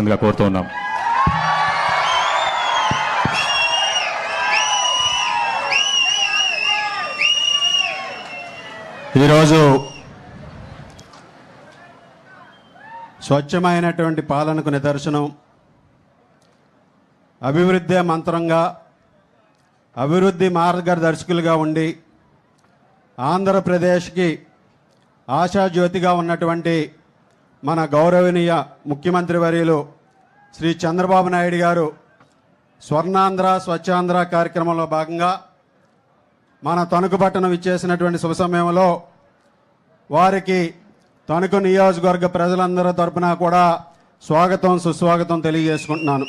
మాట్లాడవలసిందిగా కోరుతూ ఉన్నాం. ఈరోజు స్వచ్ఛమైనటువంటి పాలనకు నిదర్శనం. అభివృద్ధి మంత్రంగా అభివృద్ధి మార్గదర్శకులుగా ఉండి ఆంధ్రప్రదేశ్కి ఆశాజ్యోతిగా ఉన్నటువంటి మన గౌరవనీయ ముఖ్యమంత్రి వర్యులు శ్రీ చంద్రబాబు నాయుడు గారు స్వర్ణాంధ్ర స్వచ్ఛాంధ్ర కార్యక్రమంలో భాగంగా మన తణుకు పట్టణం ఇచ్చేసినటువంటి శుభ సమయంలో వారికి తణుకు నియోజకవర్గ ప్రజలందరి తరపున కూడా స్వాగతం సుస్వాగతం తెలియజేసుకుంటున్నాను.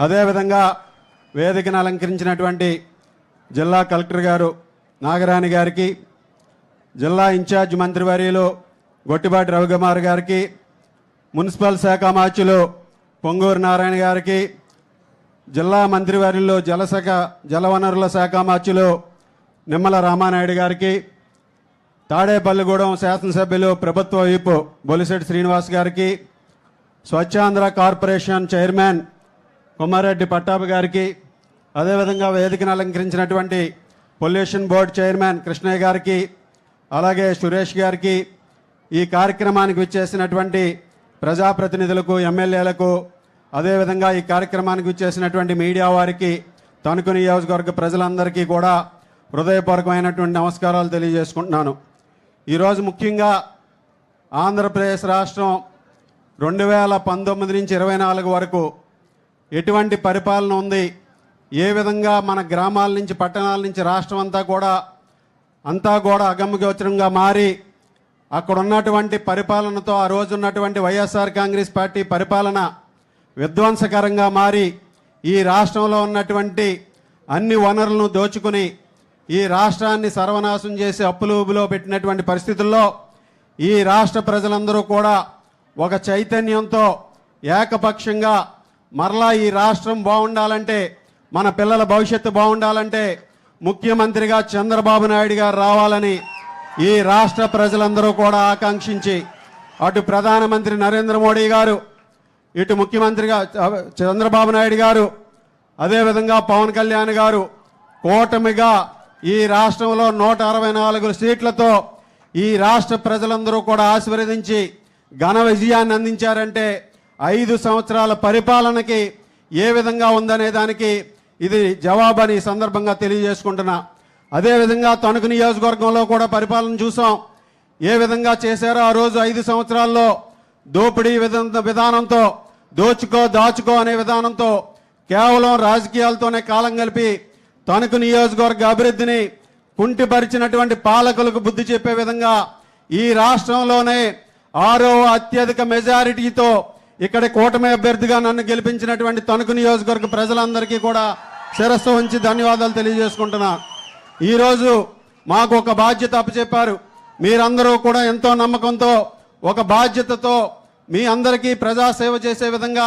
అదేవిధంగా వేదికను అలంకరించినటువంటి జిల్లా కలెక్టర్ గారు నాగరాణి గారికి జిల్లా ఇన్ఛార్జ్ మంత్రివర్యులు గొట్టిబాటి రవికుమార్ గారికి మున్సిపల్ శాఖ మార్చులు పొంగూరు నారాయణ గారికి జిల్లా మంత్రివర్యులు జలశాఖ జలవనరుల శాఖ మార్చులు నిమ్మల రామానాయుడు గారికి తాడేపల్లిగూడెం శాసనసభ్యులు ప్రభుత్వ వైపు బొలిశెట్టి శ్రీనివాస్ గారికి స్వచ్ఛాంధ్ర కార్పొరేషన్ చైర్మన్ కుమారెడ్డి పట్టాభి గారికి అదేవిధంగా వేదికను అలంకరించినటువంటి పొల్యూషన్ బోర్డు చైర్మన్ కృష్ణయ్య గారికి అలాగే సురేష్ గారికి ఈ కార్యక్రమానికి విచ్చేసినటువంటి ప్రజాప్రతినిధులకు ఎమ్మెల్యేలకు అదేవిధంగా ఈ కార్యక్రమానికి విచ్చేసినటువంటి మీడియా వారికి తణుకు నియోజకవర్గ ప్రజలందరికీ కూడా హృదయపూర్వకమైనటువంటి నమస్కారాలు తెలియజేసుకుంటున్నాను. ఈరోజు ముఖ్యంగా ఆంధ్రప్రదేశ్ రాష్ట్రం రెండు వేల పంతొమ్మిది నుంచి ఇరవై నాలుగు వరకు ఎటువంటి పరిపాలన ఉంది? ఏ విధంగా మన గ్రామాల నుంచి పట్టణాల నుంచి రాష్ట్రం అంతా కూడా అంతా కూడా అగమ్యగోచరంగా మారి అక్కడ ఉన్నటువంటి పరిపాలనతో ఆ రోజు ఉన్నటువంటి వైఎస్ఆర్ కాంగ్రెస్ పార్టీ పరిపాలన విధ్వంసకరంగా మారి ఈ రాష్ట్రంలో ఉన్నటువంటి అన్ని వనరులను దోచుకుని ఈ రాష్ట్రాన్ని సర్వనాశం చేసి అప్పులుబులో పెట్టినటువంటి పరిస్థితుల్లో ఈ రాష్ట్ర ప్రజలందరూ కూడా ఒక చైతన్యంతో ఏకపక్షంగా మరలా ఈ రాష్ట్రం బాగుండాలంటే మన పిల్లల భవిష్యత్తు బాగుండాలంటే ముఖ్యమంత్రిగా చంద్రబాబు నాయుడు గారు రావాలని ఈ రాష్ట్ర ప్రజలందరూ కూడా ఆకాంక్షించి అటు ప్రధానమంత్రి నరేంద్ర మోడీ గారు ఇటు ముఖ్యమంత్రిగా చంద్రబాబు నాయుడు గారు అదేవిధంగా పవన్ కళ్యాణ్ గారు కూటమిగా ఈ రాష్ట్రంలో నూట అరవై నాలుగు సీట్లతో ఈ రాష్ట్ర ప్రజలందరూ కూడా ఆశీర్వదించి ఘన విజయాన్ని అందించారంటే ఐదు సంవత్సరాల పరిపాలనకి ఏ విధంగా ఉందనే దానికి ఇది జవాబని అని సందర్భంగా తెలియజేసుకుంటున్నా. అదేవిధంగా తణుకు నియోజకవర్గంలో కూడా పరిపాలన చూసాం. ఏ విధంగా చేశారో ఆ రోజు ఐదు సంవత్సరాల్లో దోపిడీ విధ విధానంతో దోచుకో దాచుకో అనే విధానంతో కేవలం రాజకీయాలతోనే కాలం కలిపి తణుకు నియోజకవర్గ అభివృద్ధిని కుంటిపరిచినటువంటి పాలకులకు బుద్ధి చెప్పే విధంగా ఈ రాష్ట్రంలోనే ఆరో అత్యధిక మెజారిటీతో ఇక్కడ కూటమి అభ్యర్థిగా నన్ను గెలిపించినటువంటి తణుకు నియోజకవర్గ ప్రజలందరికీ కూడా శిరస్సు ఉంచి ధన్యవాదాలు తెలియజేసుకుంటున్నా. ఈరోజు మాకు ఒక బాధ్యత అప్పచెప్పారు. మీరందరూ కూడా ఎంతో నమ్మకంతో ఒక బాధ్యతతో మీ అందరికీ ప్రజాసేవ చేసే విధంగా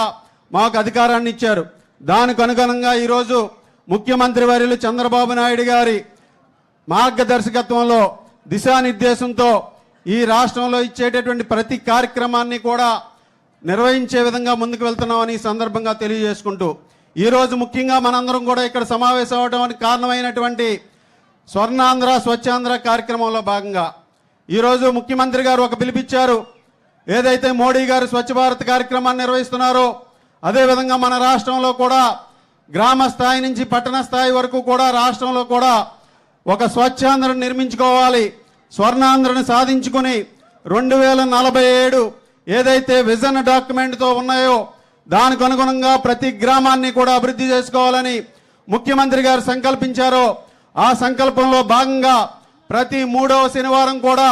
మాకు అధికారాన్ని ఇచ్చారు. దానికి అనుగుణంగా ఈరోజు ముఖ్యమంత్రి వర్యులు చంద్రబాబు నాయుడు గారి మార్గదర్శకత్వంలో దిశానిర్దేశంతో ఈ రాష్ట్రంలో ఇచ్చేటటువంటి ప్రతి కార్యక్రమాన్ని కూడా నిర్వహించే విధంగా ముందుకు వెళ్తున్నామని ఈ సందర్భంగా తెలియజేసుకుంటూ ఈరోజు ముఖ్యంగా మనందరం కూడా ఇక్కడ సమావేశం అవడానికి కారణమైనటువంటి స్వర్ణాంధ్ర స్వచ్ఛాంధ్ర కార్యక్రమంలో భాగంగా ఈరోజు ముఖ్యమంత్రి గారు ఒక పిలిపిచ్చారు ఏదైతే మోడీ గారు స్వచ్ఛ భారత్ కార్యక్రమాన్ని నిర్వహిస్తున్నారో అదేవిధంగా మన రాష్ట్రంలో కూడా గ్రామ స్థాయి నుంచి పట్టణ స్థాయి వరకు కూడా రాష్ట్రంలో కూడా ఒక స్వచ్ఛాంధ్రను నిర్మించుకోవాలి. స్వర్ణాంధ్రను సాధించుకుని రెండు వేల నలభై ఏడు ఏదైతే విజన్ డాక్యుమెంట్తో ఉన్నాయో దానికి అనుగుణంగా ప్రతి గ్రామాన్ని కూడా అభివృద్ధి చేసుకోవాలని ముఖ్యమంత్రి గారు సంకల్పించారో ఆ సంకల్పంలో భాగంగా ప్రతి మూడవ శనివారం కూడా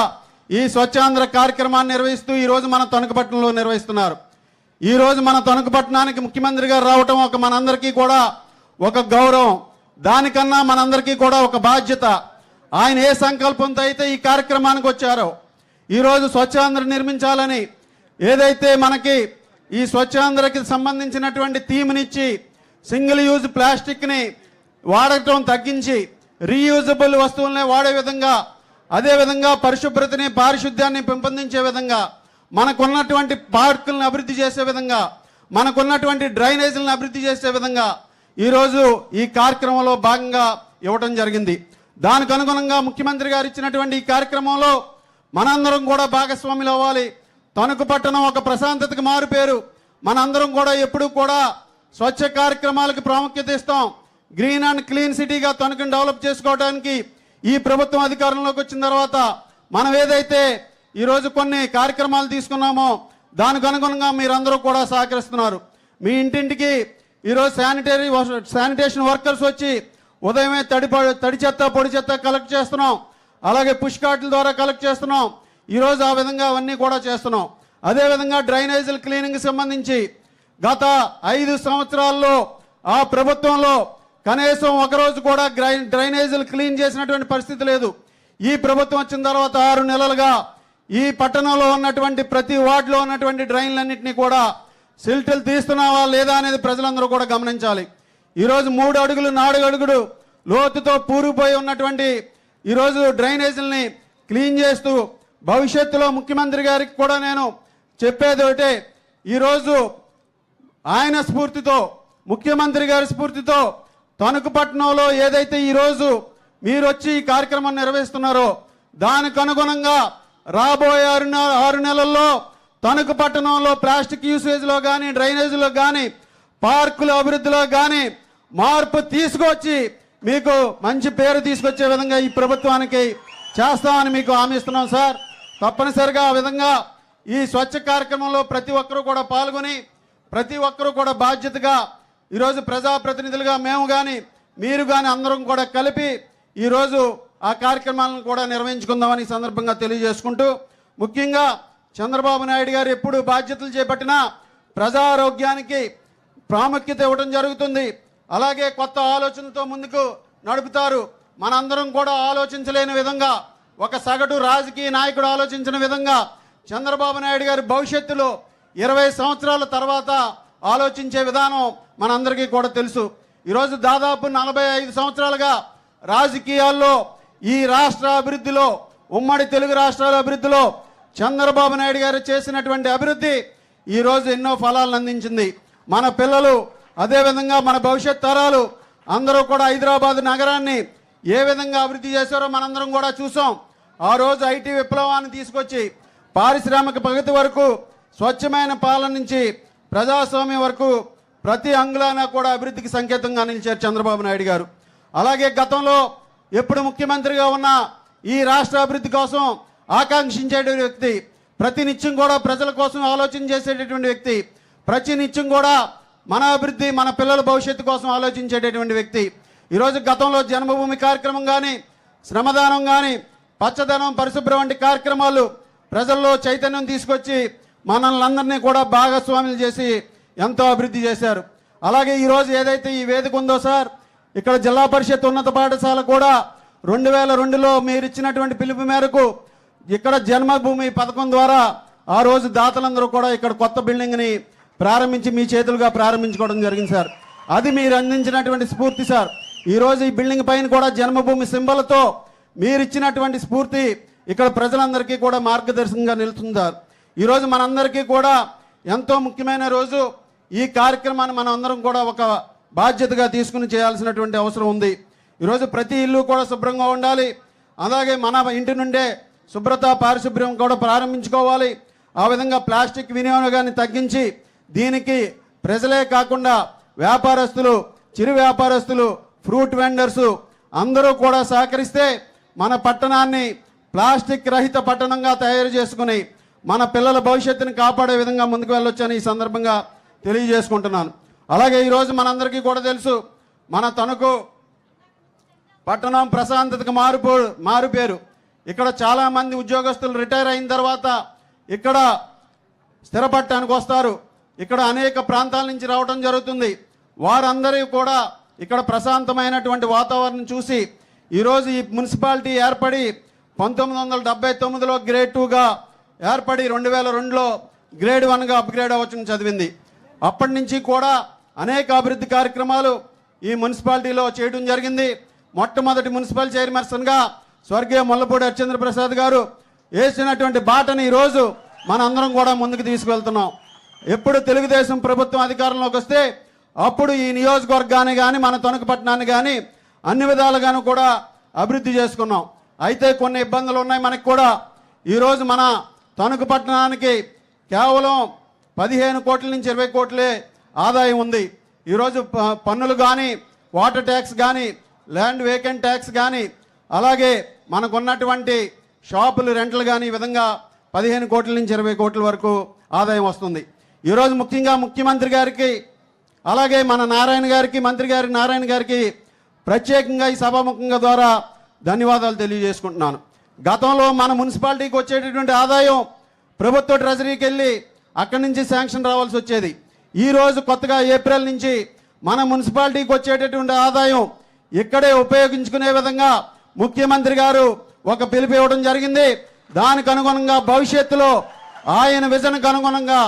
ఈ స్వచ్ఛాంధ్ర కార్యక్రమాన్ని నిర్వహిస్తూ ఈరోజు మన తణుకుపట్నంలో నిర్వహిస్తున్నారు. ఈరోజు మన తణుకుపట్నానికి ముఖ్యమంత్రి గారు రావటం ఒక మనందరికీ కూడా ఒక గౌరవం. దానికన్నా మనందరికీ కూడా ఒక బాధ్యత. ఆయన ఏ సంకల్పంతో అయితే ఈ కార్యక్రమానికి వచ్చారో ఈరోజు స్వచ్ఛాంధ్ర నిర్మించాలని ఏదైతే మనకి ఈ స్వచ్ఛాంధ్రకి సంబంధించినటువంటి థీమ్నిచ్చి సింగిల్ యూజ్ ప్లాస్టిక్ని వాడటం తగ్గించి రీయూజబుల్ వస్తువులనే వాడే విధంగా అదేవిధంగా పరిశుభ్రతని పారిశుద్ధ్యాన్ని పెంపొందించే విధంగా మనకున్నటువంటి పార్కులను అభివృద్ధి చేసే విధంగా మనకున్నటువంటి డ్రైనేజీలను అభివృద్ధి చేసే విధంగా ఈరోజు ఈ కార్యక్రమంలో భాగంగా ఇవ్వడం జరిగింది. దానికి అనుగుణంగా ముఖ్యమంత్రి గారు ఇచ్చినటువంటి ఈ కార్యక్రమంలో మనందరం కూడా భాగస్వాములు అవ్వాలి. తణుకు పట్టణం ఒక ప్రశాంతతకు మారుపేరు మనందరం కూడా ఎప్పుడూ కూడా స్వచ్ఛ కార్యక్రమాలకు ప్రాముఖ్యత ఇస్తాం. గ్రీన్ అండ్ క్లీన్ సిటీగా తణుకుని డెవలప్ చేసుకోవడానికి ఈ ప్రభుత్వం అధికారంలోకి వచ్చిన తర్వాత మనం ఏదైతే ఈరోజు కొన్ని కార్యక్రమాలు తీసుకున్నామో దానికి అనుగుణంగా మీరందరూ కూడా సహకరిస్తున్నారు. మీ ఇంటింటికి ఈరోజు శానిటరీ శానిటేషన్ వర్కర్స్ వచ్చి ఉదయమే తడి తడి చెత్త పొడి చెత్త కలెక్ట్ చేస్తున్నాం. అలాగే పుష్ కార్డుల ద్వారా కలెక్ట్ చేస్తున్నాం. ఈరోజు ఆ విధంగా అవన్నీ కూడా చేస్తున్నాం. అదేవిధంగా డ్రైనేజీల క్లీనింగ్ సంబంధించి గత ఐదు సంవత్సరాల్లో ఆ ప్రభుత్వంలో కనీసం ఒకరోజు కూడా గ్రై డ్రైనేజీలు క్లీన్ చేసినటువంటి పరిస్థితి లేదు. ఈ ప్రభుత్వం వచ్చిన తర్వాత ఆరు నెలలుగా ఈ పట్టణంలో ఉన్నటువంటి ప్రతి వార్డులో ఉన్నటువంటి డ్రైన్లన్నింటినీ కూడా సిల్టులు తీస్తున్నావా లేదా అనేది ప్రజలందరూ కూడా గమనించాలి. ఈరోజు మూడు అడుగులు నాలుగు అడుగుడు లోతుతో పూరిపోయి ఉన్నటువంటి ఈరోజు డ్రైనేజీలని క్లీన్ చేస్తూ భవిష్యత్తులో ముఖ్యమంత్రి గారికి కూడా నేను చెప్పేది ఒకటే. ఈరోజు ఆయన స్ఫూర్తితో ముఖ్యమంత్రి గారి స్ఫూర్తితో తణుకు పట్టణంలో ఏదైతే ఈరోజు మీరు వచ్చి ఈ కార్యక్రమం నిర్వహిస్తున్నారో దానికి అనుగుణంగా రాబోయే ఆరు ఆరు నెలల్లో తణుకు పట్టణంలో ప్లాస్టిక్ యూసేజ్లో కానీ డ్రైనేజీలో కానీ పార్కుల అభివృద్ధిలో కానీ మార్పు తీసుకొచ్చి మీకు మంచి పేరు తీసుకొచ్చే విధంగా ఈ ప్రభుత్వానికి చేస్తామని మీకు హామీస్తున్నాం సార్. తప్పనిసరిగా ఆ విధంగా ఈ స్వచ్ఛ కార్యక్రమంలో ప్రతి ఒక్కరూ కూడా పాల్గొని ప్రతి ఒక్కరూ కూడా బాధ్యతగా ఈరోజు ప్రజాప్రతినిధులుగా మేము కానీ మీరు కానీ అందరం కూడా కలిపి ఈరోజు ఆ కార్యక్రమాలను కూడా నిర్వహించుకుందామని సందర్భంగా తెలియజేసుకుంటూ ముఖ్యంగా చంద్రబాబు నాయుడు గారు ఎప్పుడు బాధ్యతలు చేపట్టినా ప్రజారోగ్యానికి ప్రాముఖ్యత ఇవ్వడం జరుగుతుంది. అలాగే కొత్త ఆలోచనతో ముందుకు నడుపుతారు. మనందరం కూడా ఆలోచించలేని విధంగా ఒక సగటు రాజకీయ నాయకుడు ఆలోచించిన విధంగా చంద్రబాబు నాయుడు గారి భవిష్యత్తులో ఇరవై సంవత్సరాల తర్వాత ఆలోచించే విధానం మనందరికీ కూడా తెలుసు. ఈరోజు దాదాపు నలభై ఐదు సంవత్సరాలుగా రాజకీయాల్లో ఈ రాష్ట్ర అభివృద్ధిలో ఉమ్మడి తెలుగు రాష్ట్రాల అభివృద్ధిలో చంద్రబాబు నాయుడు గారు చేసినటువంటి అభివృద్ధి ఈరోజు ఎన్నో ఫలాలను అందించింది. మన పిల్లలు అదేవిధంగా మన భవిష్యత్ తరాలు అందరూ కూడా హైదరాబాద్ నగరాన్ని ఏ విధంగా అభివృద్ధి చేశారో మనందరం కూడా చూసాం. ఆ రోజు ఐటీ విప్లవాన్ని తీసుకొచ్చి పారిశ్రామిక ప్రగతి వరకు స్వచ్ఛమైన పాలన నుంచి ప్రజాస్వామ్యం వరకు ప్రతి అంగుళాన కూడా అభివృద్ధికి సంకేతంగా నిలిచారు చంద్రబాబు నాయుడు గారు. అలాగే గతంలో ఎప్పుడు ముఖ్యమంత్రిగా ఉన్న ఈ రాష్ట్ర అభివృద్ధి కోసం ఆకాంక్షించే వ్యక్తి ప్రతి నిత్యం కూడా ప్రజల కోసం ఆలోచన చేసేటటువంటి వ్యక్తి ప్రతి నిత్యం కూడా మన అభివృద్ధి మన పిల్లల భవిష్యత్తు కోసం ఆలోచించేటటువంటి వ్యక్తి. ఈరోజు గతంలో జన్మభూమి కార్యక్రమం కానీ శ్రమదానం కానీ పచ్చదనం పరిశుభ్రం వంటి కార్యక్రమాలు ప్రజల్లో చైతన్యం తీసుకొచ్చి మనల్ని అందరినీ కూడా భాగస్వాములు చేసి ఎంతో అభివృద్ధి చేశారు. అలాగే ఈరోజు ఏదైతే ఈ వేదిక ఉందో సార్ ఇక్కడ జిల్లా పరిషత్ ఉన్నత పాఠశాల కూడా రెండు వేల రెండులో మీరు ఇచ్చినటువంటి పిలుపు మేరకు ఇక్కడ జన్మభూమి పథకం ద్వారా ఆ రోజు దాతలందరూ కూడా ఇక్కడ కొత్త బిల్డింగ్ని ప్రారంభించి మీ చేతులుగా ప్రారంభించుకోవడం జరిగింది సార్. అది మీరు అందించినటువంటి స్ఫూర్తి సార్. ఈరోజు ఈ బిల్డింగ్ పైన కూడా జన్మభూమి సింబలతో మీరు ఇచ్చినటువంటి స్ఫూర్తి ఇక్కడ ప్రజలందరికీ కూడా మార్గదర్శకంగా నిలుతుందారు ఈరోజు మనందరికీ కూడా ఎంతో ముఖ్యమైన రోజు. ఈ కార్యక్రమాన్ని మనం అందరం కూడా ఒక బాధ్యతగా తీసుకుని చేయాల్సినటువంటి అవసరం ఉంది. ఈరోజు ప్రతి ఇల్లు కూడా శుభ్రంగా ఉండాలి. అలాగే మన ఇంటి నుండే శుభ్రత పారిశుభ్రం కూడా ప్రారంభించుకోవాలి. ఆ విధంగా ప్లాస్టిక్ వినియోగాన్ని తగ్గించి దీనికి ప్రజలే కాకుండా వ్యాపారస్తులు చిరు వ్యాపారస్తులు ఫ్రూట్ వెండర్స్ అందరూ కూడా సహకరిస్తే మన పట్టణాన్ని ప్లాస్టిక్ రహిత పట్టణంగా తయారు చేసుకుని మన పిల్లల భవిష్యత్తుని కాపాడే విధంగా ముందుకు వెళ్ళొచ్చని ఈ సందర్భంగా తెలియజేసుకుంటున్నాను. అలాగే ఈరోజు మనందరికీ కూడా తెలుసు మన తణుకు పట్టణం ప్రశాంతతకు మారుపో మారుపేరు. ఇక్కడ చాలామంది ఉద్యోగస్తులు రిటైర్ అయిన తర్వాత ఇక్కడ స్థిరపడటానికి వస్తారు. ఇక్కడ అనేక ప్రాంతాల నుంచి రావడం జరుగుతుంది. వారందరూ కూడా ఇక్కడ ప్రశాంతమైనటువంటి వాతావరణం చూసి ఈరోజు ఈ మున్సిపాలిటీ ఏర్పడి పంతొమ్మిది వందల డెబ్బై తొమ్మిదిలో గ్రేడ్ టూగా ఏర్పడి రెండు వేల రెండులో గ్రేడ్ వన్గా అప్గ్రేడ్ అవ్వచ్చు చదివింది. అప్పటి నుంచి కూడా అనేక అభివృద్ధి కార్యక్రమాలు ఈ మున్సిపాలిటీలో చేయడం జరిగింది. మొట్టమొదటి మున్సిపల్ చైర్మన్గా స్వర్గీయ ముల్లపూడి హరిచంద్ర ప్రసాద్ గారు వేసినటువంటి బాటని ఈరోజు మనందరం కూడా ముందుకు తీసుకువెళ్తున్నాం. ఎప్పుడు తెలుగుదేశం ప్రభుత్వం అధికారంలోకి వస్తే అప్పుడు ఈ నియోజకవర్గాన్ని కానీ మన తణుకుపట్నాన్ని కానీ అన్ని విధాలుగాను కూడా అభివృద్ధి చేసుకున్నాం. అయితే కొన్ని ఇబ్బందులు ఉన్నాయి మనకి కూడా. ఈరోజు మన తణుకు పట్టణానికి కేవలం పదిహేను కోట్ల నుంచి ఇరవై కోట్లే ఆదాయం ఉంది. ఈరోజు ప- పన్నులు కానీ వాటర్ ట్యాక్స్ కానీ ల్యాండ్ వేకెంట్ ట్యాక్స్ కానీ అలాగే మనకున్నటువంటి షాపులు రెంట్లు కానీ ఈ విధంగా పదిహేను కోట్ల నుంచి ఇరవై కోట్ల వరకు ఆదాయం వస్తుంది. ఈరోజు ముఖ్యంగా ముఖ్యమంత్రి గారికి అలాగే మన నారాయణ గారికి మంత్రి గారి నారాయణ గారికి ప్రత్యేకంగా ఈ సభాముఖంగా ద్వారా ధన్యవాదాలు తెలియజేసుకుంటున్నాను. గతంలో మన మున్సిపాలిటీకి వచ్చేటటువంటి ఆదాయం ప్రభుత్వ ట్రెజరీకి వెళ్ళి అక్కడి నుంచి శాంక్షన్ రావాల్సి వచ్చేది. ఈరోజు కొత్తగా ఏప్రిల్ నుంచి మన మున్సిపాలిటీకి వచ్చేటటువంటి ఆదాయం ఇక్కడే ఉపయోగించుకునే విధంగా ముఖ్యమంత్రి గారు ఒక పిలుపు ఇవ్వడం జరిగింది. దానికి అనుగుణంగా భవిష్యత్తులో ఆయన విజన్కు అనుగుణంగా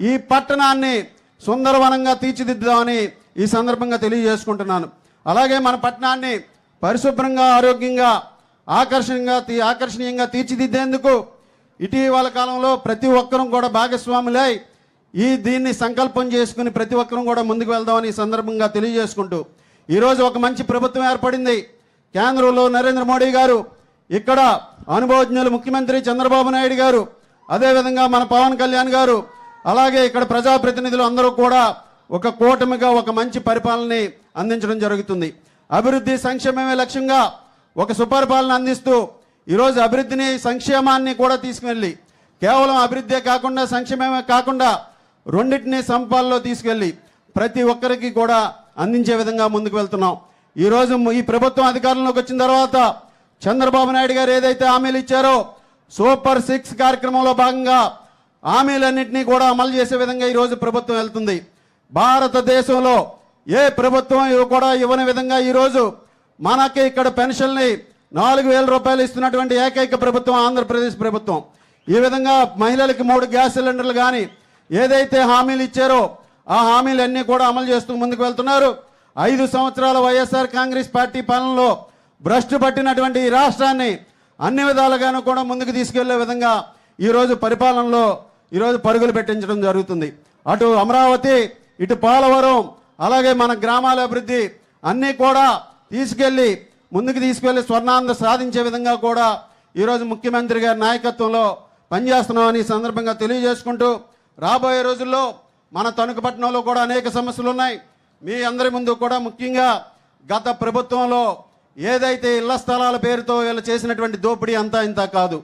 ఈ పట్టణాన్ని సుందరవనంగా తీర్చిదిద్దామని ఈ సందర్భంగా తెలియజేసుకుంటున్నాను. అలాగే మన పట్టణాన్ని పరిశుభ్రంగా ఆరోగ్యంగా ఆకర్షణీయంగా తీ- ఆకర్షణీయంగా తీర్చిదిద్దేందుకు ఇటీవల కాలంలో ప్రతి ఒక్కరూ కూడా భాగస్వాములై ఈ దీన్ని సంకల్పం చేసుకుని ప్రతి ఒక్కరూ కూడా ముందుకు వెళ్దామని సందర్భంగా తెలియజేసుకుంటూ ఈరోజు ఒక మంచి ప్రభుత్వం ఏర్పడింది. కేంద్రంలో నరేంద్ర మోడీ గారు ఇక్కడ అనుభవజ్ఞులు ముఖ్యమంత్రి చంద్రబాబు నాయుడు గారు అదేవిధంగా మన పవన్ కళ్యాణ్ గారు అలాగే ఇక్కడ ప్రజాప్రతినిధులు అందరూ కూడా ఒక కూటమిగా ఒక మంచి పరిపాలనని అందించడం జరుగుతుంది. అభివృద్ధి సంక్షేమమే లక్ష్యంగా ఒక సుపరిపాలన అందిస్తూ ఈరోజు అభివృద్ధిని సంక్షేమాన్ని కూడా తీసుకువెళ్ళి కేవలం అభివృద్ధే కాకుండా సంక్షేమమే కాకుండా రెండింటిని సంపాల్లో తీసుకెళ్ళి ప్రతి ఒక్కరికి కూడా అందించే విధంగా ముందుకు వెళ్తున్నాం. ఈరోజు ఈ ప్రభుత్వం అధికారంలోకి వచ్చిన తర్వాత చంద్రబాబు నాయుడు గారు ఏదైతే హామీలు ఇచ్చారో సూపర్ సిక్స్ కార్యక్రమంలో భాగంగా హామీలన్నింటినీ కూడా అమలు చేసే విధంగా ఈరోజు ప్రభుత్వం వెళ్తుంది. భారతదేశంలో ఏ ప్రభుత్వం కూడా ఇవ్వని విధంగా ఈరోజు మనకి ఇక్కడ పెన్షన్ని నాలుగు వేల రూపాయలు ఇస్తున్నటువంటి ఏకైక ప్రభుత్వం ఆంధ్రప్రదేశ్ ప్రభుత్వం. ఈ విధంగా మహిళలకి మూడు గ్యాస్ సిలిండర్లు కానీ ఏదైతే హామీలు ఇచ్చారో ఆ హామీలన్నీ కూడా అమలు చేస్తూ ముందుకు వెళ్తున్నారు. ఐదు సంవత్సరాల వైఎస్ఆర్ కాంగ్రెస్ పార్టీ పాలనలో భ్రష్టు పట్టినటువంటి ఈ రాష్ట్రాన్ని అన్ని విధాలుగాను కూడా ముందుకు తీసుకెళ్ళే విధంగా ఈరోజు పరిపాలనలో ఈరోజు పరుగులు పెట్టించడం జరుగుతుంది. అటు అమరావతి ఇటు పోలవరం అలాగే మన గ్రామాల అభివృద్ధి అన్నీ కూడా తీసుకెళ్ళి ముందుకు తీసుకెళ్ళి స్వర్ణాంద సాధించే విధంగా కూడా ఈరోజు ముఖ్యమంత్రి గారి నాయకత్వంలో పనిచేస్తున్నామని సందర్భంగా తెలియజేసుకుంటూ రాబోయే రోజుల్లో మన తణుకుపట్నంలో కూడా అనేక సమస్యలు ఉన్నాయి. మీ అందరి ముందు కూడా ముఖ్యంగా గత ప్రభుత్వంలో ఏదైతే ఇళ్ళ స్థలాల పేరుతో వీళ్ళు చేసినటువంటి దోపిడీ అంతా ఇంత కాదు.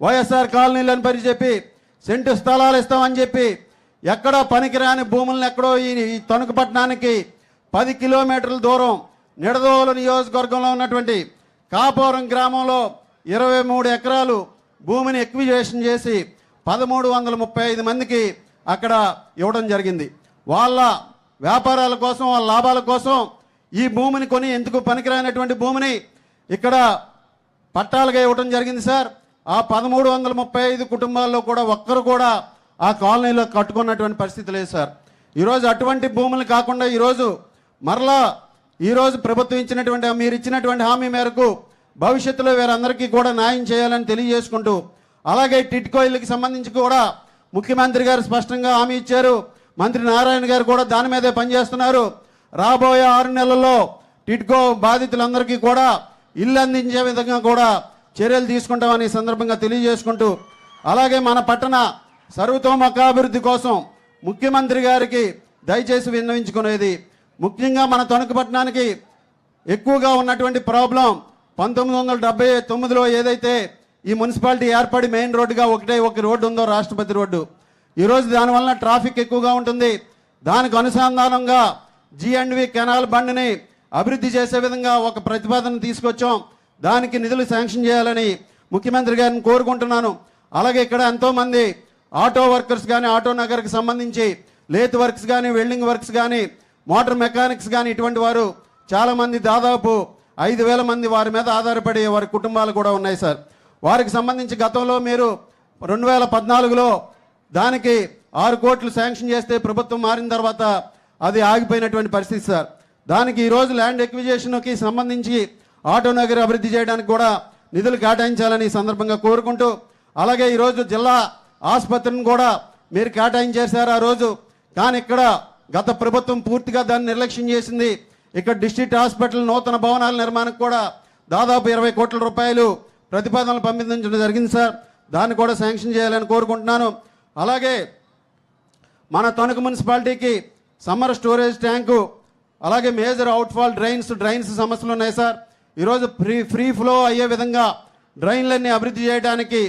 వైఎస్ఆర్ కాలనీలు అని చెప్పి సెంటు స్థలాలు ఇస్తామని చెప్పి ఎక్కడో పనికిరాని భూములను ఎక్కడో ఈ ఈ తణుకుపట్నానికి పది కిలోమీటర్ల దూరం నిడదోలు నియోజకవర్గంలో ఉన్నటువంటి కాపురం గ్రామంలో ఇరవై మూడు ఎకరాలు భూమిని ఎక్విజేషన్ చేసి పదమూడు వందల ముప్పై ఐదు మందికి అక్కడ ఇవ్వడం జరిగింది. వాళ్ళ వ్యాపారాల కోసం వాళ్ళ లాభాల కోసం ఈ భూమిని కొని ఎందుకు పనికిరానటువంటి భూమిని ఇక్కడ పట్టాలుగా ఇవ్వడం జరిగింది సార్. ఆ పదమూడు వందల ముప్పై ఐదు కుటుంబాల్లో కూడా ఒక్కరు కూడా ఆ కాలనీలో కట్టుకున్నటువంటి పరిస్థితి లేదు సార్. ఈరోజు అటువంటి భూములు కాకుండా ఈరోజు మరలా ఈరోజు ప్రభుత్వం ఇచ్చినటువంటి మీరు ఇచ్చినటువంటి హామీ మేరకు భవిష్యత్తులో వీరందరికీ కూడా న్యాయం చేయాలని తెలియజేసుకుంటూ అలాగే టిట్కో సంబంధించి కూడా ముఖ్యమంత్రి గారు స్పష్టంగా హామీ ఇచ్చారు. మంత్రి నారాయణ గారు కూడా దాని మీదే పనిచేస్తున్నారు. రాబోయే ఆరు నెలల్లో టిట్కో బాధితులందరికీ కూడా ఇల్లు అందించే విధంగా కూడా చర్యలు తీసుకుంటామని సందర్భంగా తెలియజేసుకుంటూ అలాగే మన పట్టణ సర్వతోముఖాభివృద్ధి కోసం ముఖ్యమంత్రి గారికి దయచేసి విన్నవించుకునేది ముఖ్యంగా మన తణుకు పట్టణానికి ఎక్కువగా ఉన్నటువంటి ప్రాబ్లం పంతొమ్మిది వందల డెబ్బై తొమ్మిదిలో ఏదైతే ఈ మున్సిపాలిటీ ఏర్పడి మెయిన్ రోడ్డుగా ఒకటే ఒక రోడ్డు ఉందో రాష్ట్రపతి రోడ్డు ఈరోజు దానివల్ల ట్రాఫిక్ ఎక్కువగా ఉంటుంది. దానికి అనుసంధానంగా జిఎండ్వి కెనాల్ బండిని అభివృద్ధి చేసే విధంగా ఒక ప్రతిపాదన తీసుకొచ్చాం. దానికి నిధులు శాంక్షన్ చేయాలని ముఖ్యమంత్రి గారిని కోరుకుంటున్నాను. అలాగే ఇక్కడ ఎంతోమంది ఆటో వర్కర్స్ కానీ ఆటో నగర్కి సంబంధించి లేత్ వర్క్స్ కానీ వెల్డింగ్ వర్క్స్ కానీ మోటార్ మెకానిక్స్ కానీ ఇటువంటి వారు చాలామంది దాదాపు ఐదు వేల మంది వారి మీద ఆధారపడి వారి కుటుంబాలు కూడా ఉన్నాయి సార్. వారికి సంబంధించి గతంలో మీరు రెండు వేల పద్నాలుగులో దానికి ఆరు కోట్లు శాంక్షన్ చేస్తే ప్రభుత్వం మారిన తర్వాత అది ఆగిపోయినటువంటి పరిస్థితి సార్. దానికి ఈరోజు ల్యాండ్ ఎక్విజేషన్కి సంబంధించి ఆటో నగర్ అభివృద్ధి చేయడానికి కూడా నిధులు కేటాయించాలని సందర్భంగా కోరుకుంటూ అలాగే ఈరోజు జిల్లా ఆసుపత్రిని కూడా మీరు కేటాయించేశారు ఆ రోజు. కానీ ఇక్కడ గత ప్రభుత్వం పూర్తిగా దాన్ని నిర్లక్ష్యం చేసింది. ఇక్కడ డిస్ట్రిక్ట్ హాస్పిటల్ నూతన భవనాల నిర్మాణం కూడా దాదాపు ఇరవై కోట్ల రూపాయలు ప్రతిపాదనలు పంపించడం జరిగింది సార్. దాన్ని కూడా శాంక్షన్ చేయాలని కోరుకుంటున్నాను. అలాగే మన తణుకు మున్సిపాలిటీకి సమ్మర్ స్టోరేజ్ ట్యాంకు అలాగే మేజర్ అవుట్ఫాల్ డ్రైన్స్ డ్రైన్స్ సమస్యలు ఉన్నాయి సార్. ఈరోజు ఫ్రీ ఫ్రీ ఫ్లో అయ్యే విధంగా డ్రైన్లన్నీ అభివృద్ధి చేయడానికి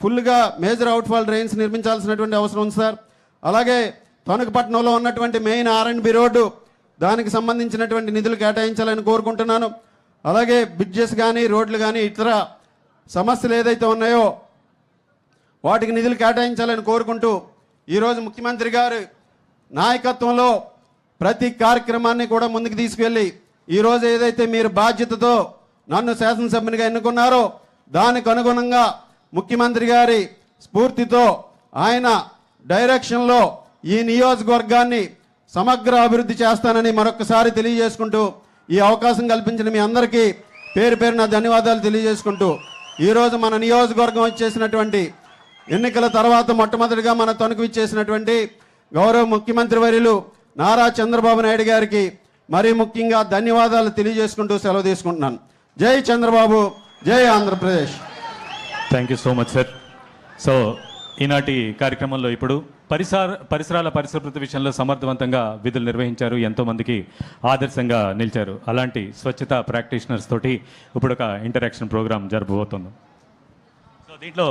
ఫుల్గా మేజర్ అవుట్ఫాల్ డ్రైన్స్ నిర్మించాల్సినటువంటి అవసరం ఉంది సార్. అలాగే తణుకుపట్నంలో ఉన్నటువంటి main R and B road దానికి సంబంధించినటువంటి నిధులు కేటాయించాలని కోరుకుంటున్నాను. అలాగే బ్రిడ్జెస్ కానీ రోడ్లు కానీ ఇతర సమస్యలు ఏదైతే ఉన్నాయో వాటికి నిధులు కేటాయించాలని కోరుకుంటూ ఈరోజు ముఖ్యమంత్రి గారు నాయకత్వంలో ప్రతి కార్యక్రమాన్ని కూడా ముందుకు తీసుకెళ్ళి ఈరోజు ఏదైతే మీరు బాధ్యతతో నన్ను శాసనసభ్యునిగా ఎన్నుకున్నారో దానికి అనుగుణంగా ముఖ్యమంత్రి గారి స్ఫూర్తితో ఆయన డైరెక్షన్లో ఈ నియోజకవర్గాన్ని సమగ్ర అభివృద్ధి చేస్తానని మరొకసారి తెలియజేసుకుంటూ ఈ అవకాశం కల్పించిన మీ అందరికీ పేరు పేరున ధన్యవాదాలు తెలియజేసుకుంటూ ఈరోజు మన నియోజకవర్గం వచ్చేసినటువంటి ఎన్నికల తర్వాత మొట్టమొదటిగా మన తణుకు ఇచ్చేసినటువంటి గౌరవ ముఖ్యమంత్రి వర్యులు నారా చంద్రబాబు నాయుడు గారికి మరీ ముఖ్యంగా ధన్యవాదాలు తెలియజేసుకుంటూ సెలవు తీసుకుంటున్నాను. జై చంద్రబాబు జై Andhra Pradesh. Thank you so much sir so ఈనాటి కార్యక్రమంలో ఇప్పుడు పరిసర పరిసరాల పరిశుభ్రత విషయంలో సమర్థవంతంగా విధులు నిర్వహించారు. ఎంతోమందికి ఆదర్శంగా నిలిచారు. అలాంటి స్వచ్ఛత ప్రాక్టీషనర్స్ తోటి ఇప్పుడు ఒక ఇంటరాక్షన్ ప్రోగ్రాం జరగబోతుంది సో దీంట్లో